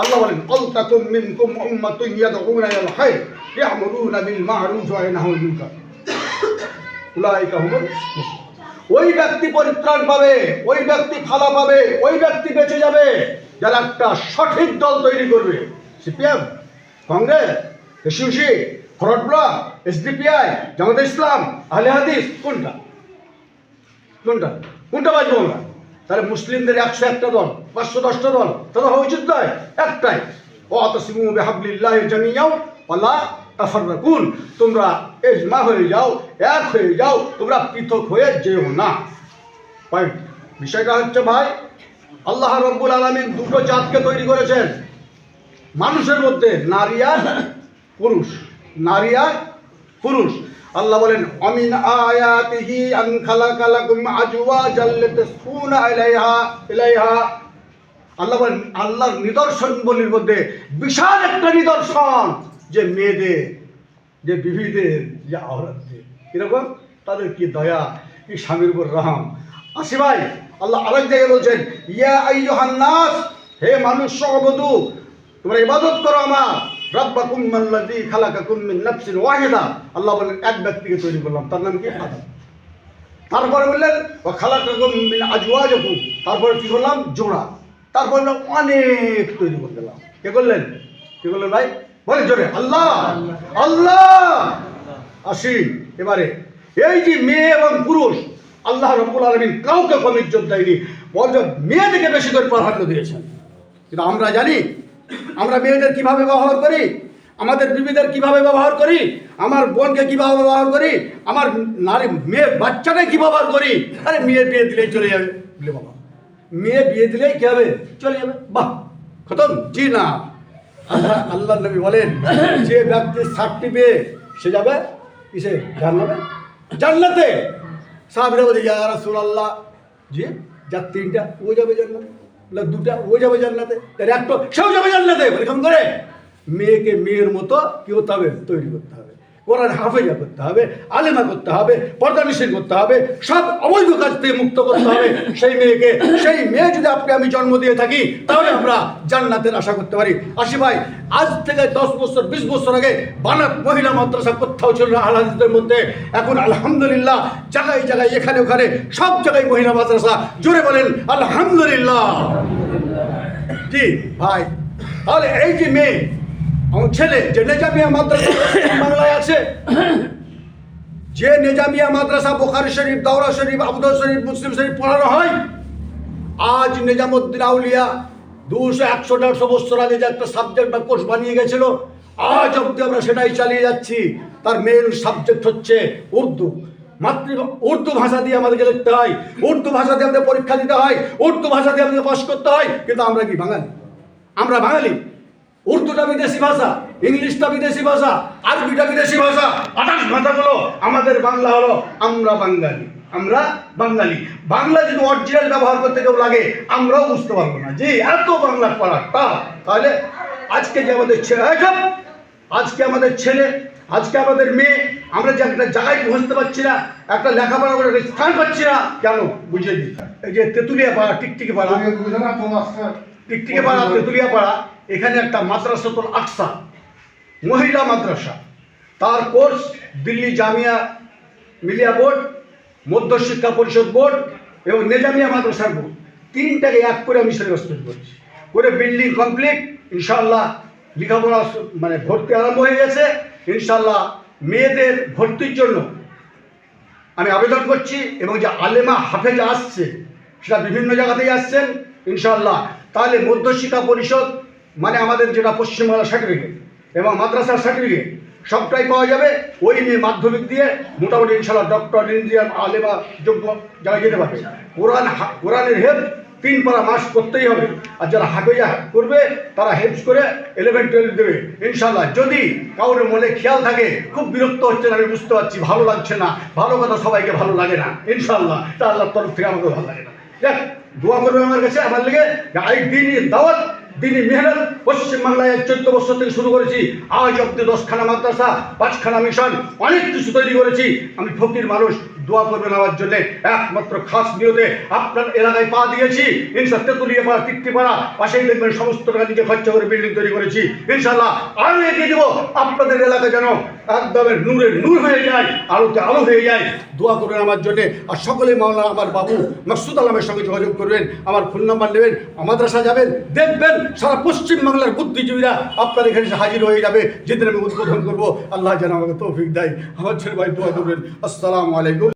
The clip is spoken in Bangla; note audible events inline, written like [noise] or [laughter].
আল্লাহ বলেন আলতাকুম মিনকুম উম্মাতুন ইয়াদউনা ইলাল খায়র ইয়ামুরুনা বিল মা'রুফ ওয়া ইয়ানহাউনা আনিল মুনকার। উলাইকা ওই ব্যক্তি পরিত্রাণ পাবে, ওই ব্যক্তি খালা পাবে, ওই ব্যক্তি বেঁচে যাবে, যারা একটা সঠিক দল তৈরি করবে। CPM, Congress SUC Forward Bloc SDPI Jamaat Islam, Ahle Hadith, কোনটা? কোনটা? কোনটা বাঁচবো আমরা তাহলে মুসলিমদের একশো একটা দল, পাঁচশো দশটা দল, তাহলে হওয়া উচিত নয়, একটাই। ও অতসিমু বেহাবলিল্লাহ জামিয়াও আল্লাহ তাফাররাকুন। তোমরা এজমা হয়ে যাও, এক হয়ে যাও, তোমরা পৃথক হয়ে যেও না। পয়েন্ট বিষয়টা হচ্ছে ভাই, আল্লাহ রব্বুল আলমিন দুটো জাতকে তৈরি করেছেন। মানুষের মধ্যে নারী আর পুরুষ। নারী আর পুরুষ। আল্লাহ বলেন, অমিন আয়াতিহি আন খালাকা লাকুম আজওয়াজাল লিতাসকুনা ইলাইহা ইলাইহা। আল্লাহ বলেন, আল্লাহর নিদর্শন বলির মধ্যে বিশাল একটা নিদর্শন, যে মেয়েদের, যে বিবিদের, যে আওরাতদের কীরকম? তাদের কি দয়া, কি স্বামীর উপর রহম? আসি ভাই, আল্লাহ আরেক জায়গায় বলছেন, ইয়া আইয়ুহান নাস, হে মানুষ সহবধু তোমরা ইবাদত করো আমার রাব্বাকুম আল্লাযী খালাকাকুম মিন নাফসিন ওয়াহিদা। আল্লাহ বলেন এক ব্যক্তিকে তৈরি করলাম, তার নাম কি? আদম। তারপরে বললেন ও খালাকাকুম মিন আজওয়াজিকুম। তারপরে কি করলাম? জোড়া। তারপরে অনেক তৈরি করে দিলাম। কে করলেন? কে করলেন ভাই? বলেন জোরে, আল্লাহ আল্লাহ। আসি, এবারে। এই যে মেয়ে এবং পুরুষ, আল্লাহ রব্বুল আলমিন কাউকে কম ইজ্জত দেয়নি বলছে মেয়েদেরকে বেশি করে প্রাধান্য দিয়েছেন কিন্তু আমরা জানি আমরা মেয়েদের কীভাবে ব্যবহার করি? আমাদের বিবিদের কীভাবে ব্যবহার করি? আমার বোনকে কীভাবে ব্যবহার করি? আমার নারী, মেয়ে, বাচ্চাকে কি ব্যবহার করি? আরে মেয়ে বিয়ে দিলেই চলে যাবে। বলে বাবা, মেয়ে বিয়ে দিলেই কি হবে? চলে যাবে। বাহ, খতম। জি না। আল্লাহ নবী বলেন, যে ব্যক্তি সাতটি পেয়ে, সে যাবে কিসে জান্নাতে? জান্নাতে। সাহাবিরা বলে, ইয়া রাসূলুল্লাহ। জি, যার তিনটা, ও যাবে জান্নাতে। দুটা ও যাবে জানলাতে একটা সেও যাবে জানলাতে এরকম করে। মেয়েকে মেয়ের মতো কি করতে হবে? তৈরি করতে হবে। কোরআন হাফেজা করতে হবে, আলেমা করতে হবে, পর্দা নিষেধ করতে হবে, সব অবৈধ কাজ থেকে মুক্ত করতে হবে। সেই মেয়েকে, সেই মেয়ে যদি আপনি আমি জন্ম দিয়ে থাকি, তাহলে আমরা জান্নাতের আশা করতে পারি। আসি ভাই, আজ থেকে দশ বছর, বিশ বছর আগে বানাত মহিলা মাদ্রাসা কোথাও ছিল না মধ্যে। এখন আলহামদুলিল্লাহ, জায়গায় জায়গায়, এখানে ওখানে, সব জায়গায় মহিলা মাদ্রাসা। জোরে বলেন, আলহামদুলিল্লাহ। কি ভাই, তাহলে এই যে মেয়ে আমার ছেলে, যে নেজামিয়া মাদ্রাসা [coughs] বাংলায় আছে, যে নেজামিয়া মাদ্রাসা বোখারি শরীফ, দাওরা শরীফ আবুদর শরীফ, মুসলিম শরীফ পড়ানো হয়, আজ নিজামুদ্দিন আউলিয়া দুশো একশো, দেড়শো বছর আগে যে একটা সাবজেক্ট বা কোর্স বানিয়ে গেছিল, আজ অব্দি আমরা সেটাই চালিয়ে যাচ্ছি। তার মেন সাবজেক্ট হচ্ছে উর্দু। মাতৃ উর্দু ভাষা দিয়ে আমাদেরকে লিখতে হয়। উর্দু ভাষা দিয়ে আমাদের পরীক্ষা দিতে হয়। উর্দু ভাষা দিয়ে আমাদের পাস করতে হয়। কিন্তু আমরা কি বাঙালি? আমরা বাঙালি। উর্দুটা বিদেশি ভাষা ইংলিশটা বিদেশি ভাষা আরবিটা বিদেশি ভাষা আঠাশ ভাষাগুলো আমাদের বাংলা হলো আমরা বাঙালি আমরা বাঙালি। বাংলা যদি অরিজিনাল ব্যবহার করতে কেউ লাগে আমরাও বুঝতে পারব না। যে এত বাংলা পড়ার তা তাহলে আজকে যে আমাদের ছেলে এই আজকে আমাদের ছেলে আজকে আমাদের মেয়ে আমরা যে একটা জায়গায় পৌঁছতে পারছি না একটা লেখাপড়া করে একটা স্থান পাচ্ছি না কেন? দিই এই যে তেঁতুলিয়া পাড়া টিকটিকি পাড়া। টিকটিকি পাড়া তেঁতুলিয়া পাড়া। এখানে একটা মাদ্রাসাতুল আকসা, মহিলা মাদ্রাসা। তার কোর্স দিল্লি জামিয়া মিলিয়া বোর্ড, মধ্যশিক্ষা পরিষদ বোর্ড এবং নেজামিয়া মাদ্রাসার বোর্ড। তিনটাকে এক করে আমি সিলেবাস তৈরি করছি। করে বিল্ডিং কমপ্লিট ইনশাল্লাহ লেখাপড়া মানে ভর্তি আরম্ভ হয়ে গেছে। ইনশাল্লাহ মেয়েদের ভর্তির জন্য আমি আবেদন করছি এবং যে আলেমা হাফেজ আসছে, সেটা বিভিন্ন জায়গাতেই আসছেন। ইনশাল্লাহ তাহলে মধ্যশিক্ষা পরিষদ মানে আমাদের যেটা পশ্চিমবাংলা সার্টিফিকেট এবং মাদ্রাসার সার্টিফিকেট সবটাই পাওয়া যাবে। ওই নিয়ে মাধ্যমিক দিয়ে মোটামুটি ইনশাল্লাহ ডক্টর ইঞ্জিনিয়ার আলেমা, যোগ্য যারা যেতে পারবে। কোরআন কোরআনের হেল্প তিন পারা মাস করতেই হবে। আর যারা হাফেজা করবে, তারা হেল্প করে ইলেভেন টুয়েলভ দেবে। ইনশাল্লাহ যদি কারোর মনে খেয়াল থাকে, খুব বিরক্ত হচ্ছে না আমি বুঝতে পারছি, ভালো লাগছে না, ভালো কথা সবাইকে ভালো লাগে না ইনশাল্লাহ তা আল্লাহর তরফ থেকে আমাকে ভালো লাগে না। দেখ, দোয়া করবে আমার কাছে, আমার লেগে দিনই দাওয়াত দিনই মেহনত পশ্চিমবাংলায় চোদ্দ বছর থেকে শুরু করেছি। আজ অব্দি দশখানা মাদ্রাসা, পাঁচখানা মিশন, অনেক কিছু তৈরি করেছি। আমি ফকির মানুষ দোয়া করবেন আমার জন্য। একমাত্র খাস নিয়তে আপনার এলাকায় পা দিয়েছি। ইনশা তেতুলিয়া পাড়া তৃপ্তিপাড়া পাশেই দেখবেন সমস্ত টাকা নিজে খরচা করে বিল্ডিং তৈরি করেছি। ইনশাল্লাহ আরও এগিয়ে দেবো। আপনাদের এলাকা যেন একদমের নূরের নূর হয়ে যায়, আলোতে আলো হয়ে যায়। দোয়া করবেন আমার জন্য। আর সকলে মাওলানা আমার বাবু মাকসুদ আলমের সঙ্গে যোগাযোগ করবেন। আমার ফোন নাম্বার নেবেন, মাদ্রাসা যাবেন, দেখবেন সারা পশ্চিম বাংলার বুদ্ধিজীবীরা আপনার এখানে হাজির হয়ে যাবে। যেদিন আমি উদ্বোধন করব, আল্লাহ যেন আমাকে তৌফিক দেয়। আমার ছেলে ভাই দোয়া করবেন। আসসালামু আলাইকুম।